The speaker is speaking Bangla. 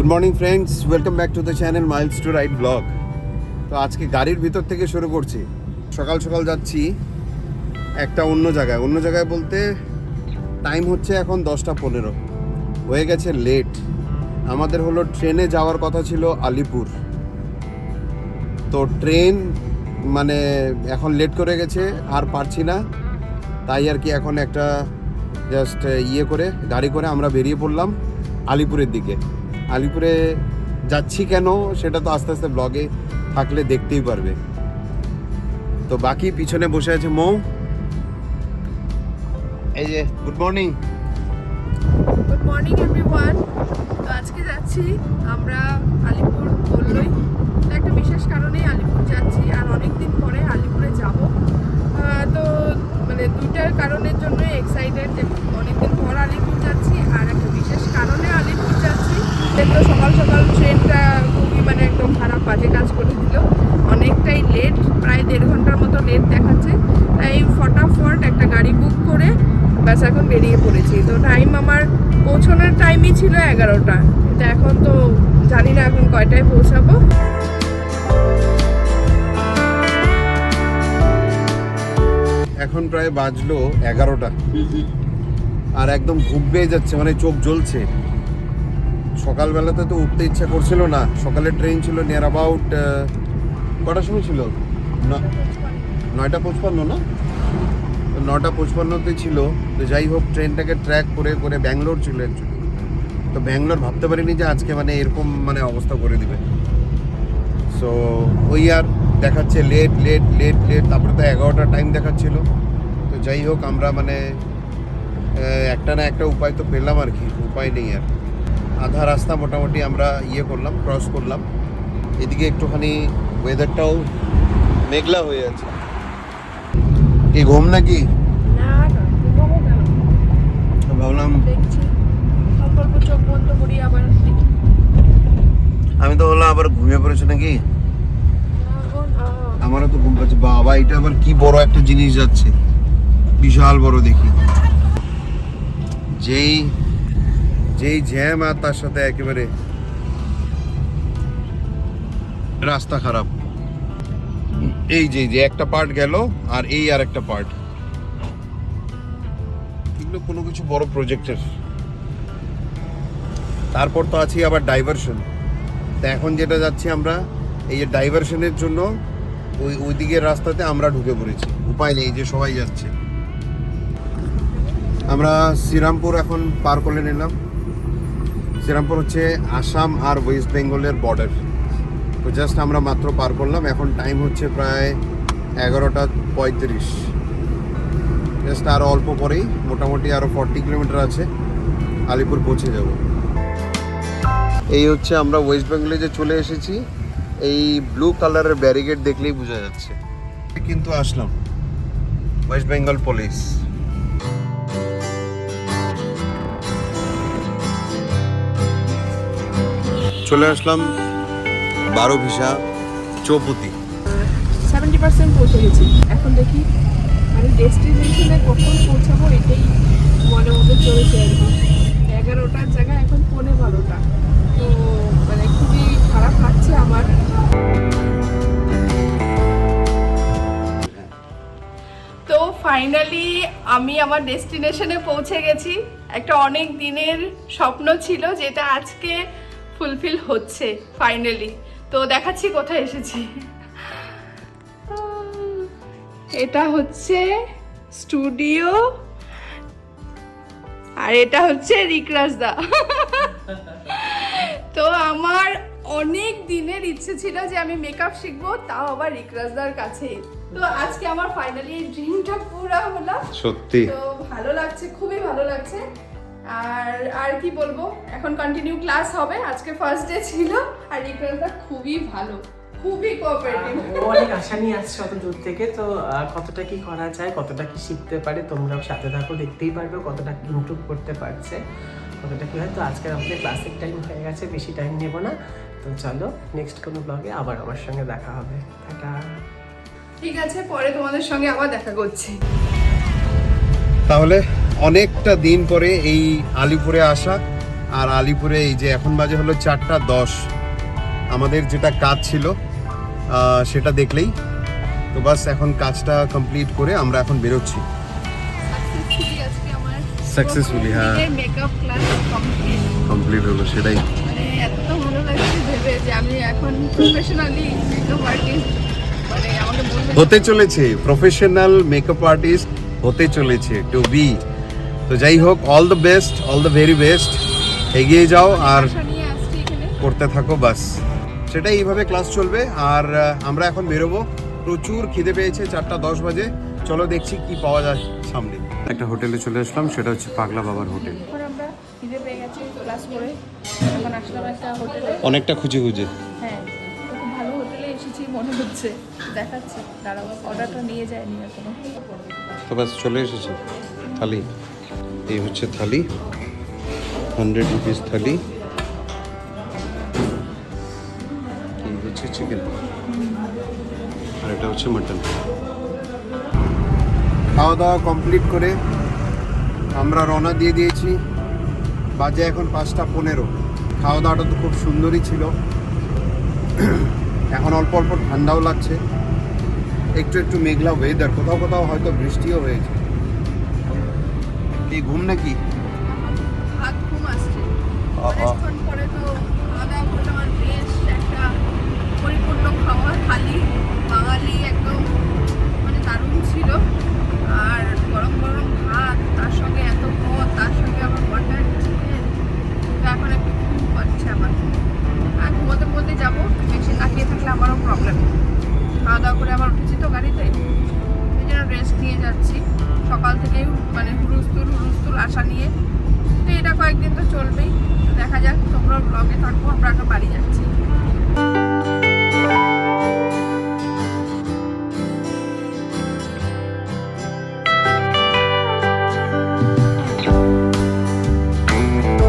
Good morning friends welcome back to the channel Miles to Ride vlog তো আজকে গাড়ির ভিতর থেকে শুরু করছি। সকাল সকাল যাচ্ছি একটা অন্য জায়গায়। অন্য জায়গায় বলতে টাইম হচ্ছে এখন দশটা পনেরো। হয়ে গেছে লেট আমাদের হলো ট্রেনে যাওয়ার কথা ছিল আলিপুর। তো ট্রেন মানে এখন লেট করে গেছে, আর পারছি না। তাই আর কি এখন একটা জাস্ট ইয়ে করে, গাড়ি করে আমরা বেরিয়ে পড়লাম আলিপুরের দিকে। আলিপুরে যাচ্ছি কেন সেটা তো আস্তে আস্তে ব্লগে থাকলে দেখতেই পারবে। তো বাকি পিছনে বসে আছে মৌ। এই যে good morning good morning everyone তো আজকে যাচ্ছি আমরা আলিপুর বললই। একটা বিশেষ কারণে আলিপুর যাচ্ছি আর অনেক দিন পরে আলিপুরে যাব তো মানে দুইটার কারণের জন্য এক্সাইটেড যে অনেকদিন পর আলিপুর যাচ্ছি আর একটা বিশেষ কারণে আলিপুর যাচ্ছি তো সকাল সকাল ট্রেনটা খুবই মানে একদম খারাপ বাজে কাজ করে দিল। অনেকটাই লেট প্রায় দেড় ঘণ্টার মতো লেট দেখাচ্ছে। তাই ফটাফট একটা গাড়ি বুক করে ব্যাস এখন বেরিয়ে পড়েছি। তো টাইম আমার পৌঁছানোর টাইমই ছিল এগারোটা। কিন্তু এখন তো জানি না এখন কয়টায় পৌঁছাবো। এখন প্রায় বাজলো এগারোটা। আর একদম ঘুম পেয়ে যাচ্ছে মানে চোখ জ্বলছে। সকালবেলাতে তো উঠতে ইচ্ছা করছিল না। সকালে ট্রেন ছিল নিয়ার অ্যাবাউট কটার সময় ছিল? নয়টা পঁচপান্ন না? তো নটা পঁচপান্নতে ছিল। তো যাই হোক ট্রেনটাকে ট্র্যাক করে করে ব্যাঙ্গালোর ছিল অ্যাকচুয়ালি তো ব্যাঙ্গালোর ভাবতে পারিনি যে আজকে মানে এরকম মানে অবস্থা করে দিবে। সো ওই আর দেখাচ্ছে লেট লেট লেট লেট তারপরে তো এগারোটা টাইম দেখাচ্ছিল। তো যাই হোক, আমরা মানে একটা না একটা উপায় তো পেলাম আর কি, উপায় নেই আর। আধা রাস্তা মোটামুটি আমরা ইয়ে করলাম ক্রস করলাম। এদিকে একটুখানি ওয়েদারটাও মেঘলা হয়ে আছে। কি ঘুম নাকি? ভাবলাম আমি তো বললাম আবার ঘুমিয়ে পড়েছো নাকি। আমারও তো ঘুম পাচ্ছে। বাবা এটা আবার কি বড় একটা জিনিস যাচ্ছে। বিশাল বড় দেখি। যেই যেই জ্যাম আর তার সাথে একেবারে রাস্তা খারাপ। এই যে যে, একটা পার্ট গেল আর এই আর একটা পার্ট এগুলো কোনো কিছু বড় প্রজেক্টের তারপর তো আছি আবার ডাইভারশন তা এখন যেটা যাচ্ছি আমরা, এই যে ডাইভারশনের জন্য ওই ওই দিকের রাস্তাতে আমরা ঢুকে পড়েছি। উপায় নেই যে সবাই যাচ্ছে। আমরা শ্রীরামপুর এখন পার করে নিলাম। শ্রীরামপুর হচ্ছে আসাম আর ওয়েস্ট বেঙ্গলের বর্ডার তো জাস্ট আমরা মাত্র পার করলাম, এখন টাইম হচ্ছে প্রায় এগারোটা পঁয়ত্রিশ। জাস্ট আরও অল্প পরেই মোটামুটি আরও ফর্টি কিলোমিটার আছে, আলিপুর পৌঁছে যাব। এই হচ্ছে আমরা ওয়েস্ট বেঙ্গলে যে চলে এসেছি, এই ব্লু কালারের ব্যারিকেড দেখলেই বোঝা যাচ্ছে। কিন্তু আসলাম, ওয়েস্ট বেঙ্গল পুলিশ চলে আসলাম বারো ভিসা চৌপতি। সেভেন্টি পার্সেন্ট পৌঁছে গেছি। এখন দেখি মানে কখন পৌঁছাবো এটাই মনে কি। এগারোটার এখন বারোটা। তো মানে খুবই খারাপ লাগছে আমার। তো ফাইনালি আমি আমার ডেস্টিনেশনে পৌঁছে গেছি। একটা অনেক দিনের স্বপ্ন ছিল যেটা আজকে ফুলফিল হচ্ছে ফাইনালি তো দেখাচ্ছি কোথায় এসেছি। এটা হচ্ছে স্টুডিও আর এটা হচ্ছে রিকরাজ দা। তো আমার অনেক দিনের ইচ্ছে ছিল যে আমি মেকআপ শিখব তাও আবার রিকরাজদার কাছে তো আজকে আমার ফাইনালি এই ড্রিমটা পুরো হলো। সত্যি। তো ভালো লাগছে খুবই ভালো লাগছে। আর আর কি বলব? এখন কন্টিনিউ ক্লাস হবে। আজকে ফার্স্ট ডে ছিল আর রিকরাজদা খুবই ভালো। খুবই কোঅপারেটিভ অনেক আশা নিয়ে আসছে অত দূর থেকে তো কতটা কি করা যায় কতটা কি শিখতে পারে তোমরাও সাথে থাকো দেখতেই পারবে কতটা কি ইমপ্রুভ করতে পারছে। কতটা কি হয় তো আজকে আমাদের ক্লাসিক টাইম হয়ে গেছে বেশি টাইম নেব না। তো চলো নেক্সট কোনো ব্লগে আবার আমার সঙ্গে দেখা হবে। টাটা। ঠিক আছে পরে তোমাদের সঙ্গে আবার দেখা করছি। তাহলে অনেকটা দিন পরে এই আলিপুরে আসা আর আলিপুরে এই যে এখন বাজে হলো চারটা দশ। আমাদের যেটা কাজ ছিল সেটা দেখলেই। তো বাস এখন কাজটা কমপ্লিট করে আমরা এখন বেরোচ্ছি। সাকসেসফুলি হ্যাঁ। মেকআপ ক্লাস কমপ্লিট কমপ্লিট হলো সেটাই। মানে এত ভালো লাগছে ভেবে যে আমি এখন প্রফেশনালি মেকআপ আর্টিস্ট মানে আমাকে হতে চলেছে প্রফেশনাল মেকআপ আর্টিস্ট হতে চলেছে টু বি তো যাই হোক all the best all the very best এগিয়ে যাও আর করতে থাকো বাস। সেটাই এইভাবে ক্লাস চলবে। আর আমরা এখন বেরোবো। প্রচুর খিদে পেয়েছে চারটা দশ বাজে। চলো দেখছি কি পাওয়া যায় সামনে। একটা হোটেলে চলে আসলাম সেটা হচ্ছে পাগলা বাবার হোটেল। অনেকটা খুঁজে খুঁজে। হ্যাঁ তো খুব ভালো হোটেলে এসেছি মনে হচ্ছে। দেখাচ্ছে দাঁড়াও অর্ডারটা নিয়ে যায়নি এখনও। তো বাস চলে এসেছি। থালি এই হচ্ছে থালি হান্ড্রেড রুপিস থালি। এই হচ্ছে চিকেন আর এটা হচ্ছে মাটন খাওয়া দাওয়া কমপ্লিট করে আমরা রওনা দিয়ে দিয়েছি। বাজে এখন পাঁচটা পনেরো। খাওয়া দাওয়াটা তো খুব সুন্দরই ছিল। এখন অল্প অল্প ঠান্ডাও লাগছে। একটু একটু মেঘলা ওয়েদার কোথাও কোথাও হয়তো বৃষ্টিও হয়েছে। কি ঘুম নাকি? হাত ঘুম আসছে। অনেকক্ষণ পরে তো আমরা ব্লগে থাকব আমরা বাড়ি যাচ্ছি।